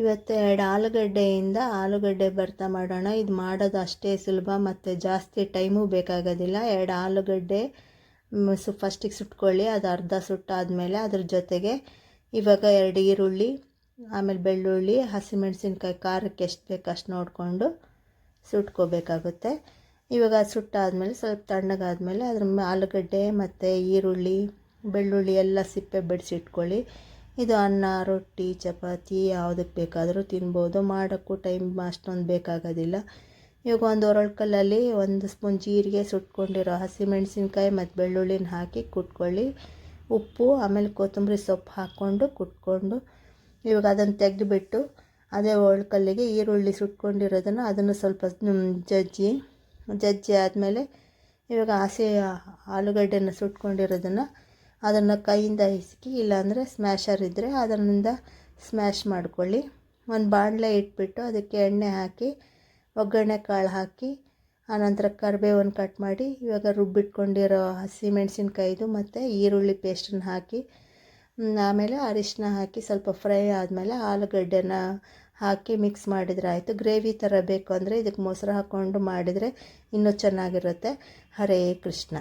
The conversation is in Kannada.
ಇವತ್ತು ಎರಡು ಆಲೂಗಡ್ಡೆಯಿಂದ ಆಲೂಗಡ್ಡೆ ಭರ್ತಾ ಮಾಡೋಣ. ಇದು ಮಾಡೋದು ಅಷ್ಟೇ ಸುಲಭ ಮತ್ತು ಜಾಸ್ತಿ ಟೈಮು ಬೇಕಾಗೋದಿಲ್ಲ. ಎರಡು ಆಲೂಗಡ್ಡೆ ಸು ಫಸ್ಟಿಗೆ ಸುಟ್ಕೊಳ್ಳಿ, ಅದು ಅರ್ಧ ಸುಟ್ಟಾದಮೇಲೆ ಅದ್ರ ಜೊತೆಗೆ ಇವಾಗ ಎರಡು ಈರುಳ್ಳಿ, ಆಮೇಲೆ ಬೆಳ್ಳುಳ್ಳಿ, ಹಸಿಮೆಣಸಿನ್ಕಾಯಿ ಖಾರಕ್ಕೆ ಎಷ್ಟು ಬೇಕು ಅಷ್ಟು ನೋಡಿಕೊಂಡು ಸುಟ್ಕೋಬೇಕಾಗುತ್ತೆ. ಇವಾಗ ಅದು ಸುಟ್ಟಾದಮೇಲೆ ಸ್ವಲ್ಪ ತಣ್ಣಗಾದಮೇಲೆ ಅದ್ರ ಆಲೂಗಡ್ಡೆ ಮತ್ತು ಈರುಳ್ಳಿ, ಬೆಳ್ಳುಳ್ಳಿ ಎಲ್ಲ ಸಿಪ್ಪೆ ಬಿಡಿಸಿಟ್ಕೊಳ್ಳಿ. ಇದು ಅನ್ನ, ರೊಟ್ಟಿ, ಚಪಾತಿ ಯಾವುದಕ್ಕೆ ಬೇಕಾದರೂ ತಿನ್ಬೋದು. ಮಾಡೋಕ್ಕೂ ಟೈಮ್ ಅಷ್ಟೊಂದು ಬೇಕಾಗೋದಿಲ್ಲ. ಇವಾಗ ಒಂದು ಒರಳ್ಕಲ್ಲಲ್ಲಿ ಒಂದು ಸ್ಪೂನ್ ಜೀರಿಗೆ ಸುಟ್ಕೊಂಡಿರೋ ಹಸಿಮೆಣಸಿನ್ಕಾಯಿ ಮತ್ತು ಬೆಳ್ಳುಳ್ಳಿನ ಹಾಕಿ ಕುಟ್ಕೊಳ್ಳಿ. ಉಪ್ಪು, ಆಮೇಲೆ ಕೊತ್ತಂಬರಿ ಸೊಪ್ಪು ಹಾಕ್ಕೊಂಡು ಕುಟ್ಕೊಂಡು ಇವಾಗ ಅದನ್ನು ತೆಗೆದುಬಿಟ್ಟು ಅದೇ ಒಳ್ಕಲ್ಲಿಗೆ ಈರುಳ್ಳಿ ಸುಟ್ಕೊಂಡಿರೋದನ್ನು ಅದನ್ನು ಸ್ವಲ್ಪ ಜಜ್ಜಿ. ಜಜ್ಜಿ ಆದಮೇಲೆ ಇವಾಗ ಹಸಿ ಆಲೂಗಡ್ಡೆನ ಸುಟ್ಕೊಂಡಿರೋದನ್ನು ಅದನ್ನು ಕೈಯಿಂದ ಹಿಸುಕಿ ಇಲ್ಲಾಂದರೆ ಸ್ಮ್ಯಾಷರ್ ಇದ್ದರೆ ಅದರಿಂದ ಸ್ಮ್ಯಾಶ್ ಮಾಡ್ಕೊಳ್ಳಿ. ಒಂದು ಬಾಣಲೆ ಇಟ್ಬಿಟ್ಟು ಅದಕ್ಕೆ ಎಣ್ಣೆ ಹಾಕಿ, ಒಗ್ಗರಣೆ ಕಾಳು ಹಾಕಿ, ಆನಂತರ ಕರಿಬೇವನ್ನು ಕಟ್ ಮಾಡಿ, ಇವಾಗ ರುಬ್ಬಿಟ್ಕೊಂಡಿರೋ ಹಸಿ ಮೆಣಸಿನ್ಕಾಯಿದು ಮತ್ತು ಈರುಳ್ಳಿ ಪೇಸ್ಟನ್ನು ಹಾಕಿ ಆಮೇಲೆ ಅರಿಶಿನ ಹಾಕಿ ಸ್ವಲ್ಪ ಫ್ರೈ ಆದಮೇಲೆ ಆಲೂಗಡ್ಡೆನ ಹಾಕಿ ಮಿಕ್ಸ್ ಮಾಡಿದರೆ ಆಯಿತು. ಗ್ರೇವಿ ಥರ ಬೇಕು ಅಂದರೆ ಇದಕ್ಕೆ ಮೊಸರು ಹಾಕ್ಕೊಂಡು ಮಾಡಿದರೆ ಇನ್ನೂ ಚೆನ್ನಾಗಿರುತ್ತೆ. ಹರೇ ಕೃಷ್ಣ.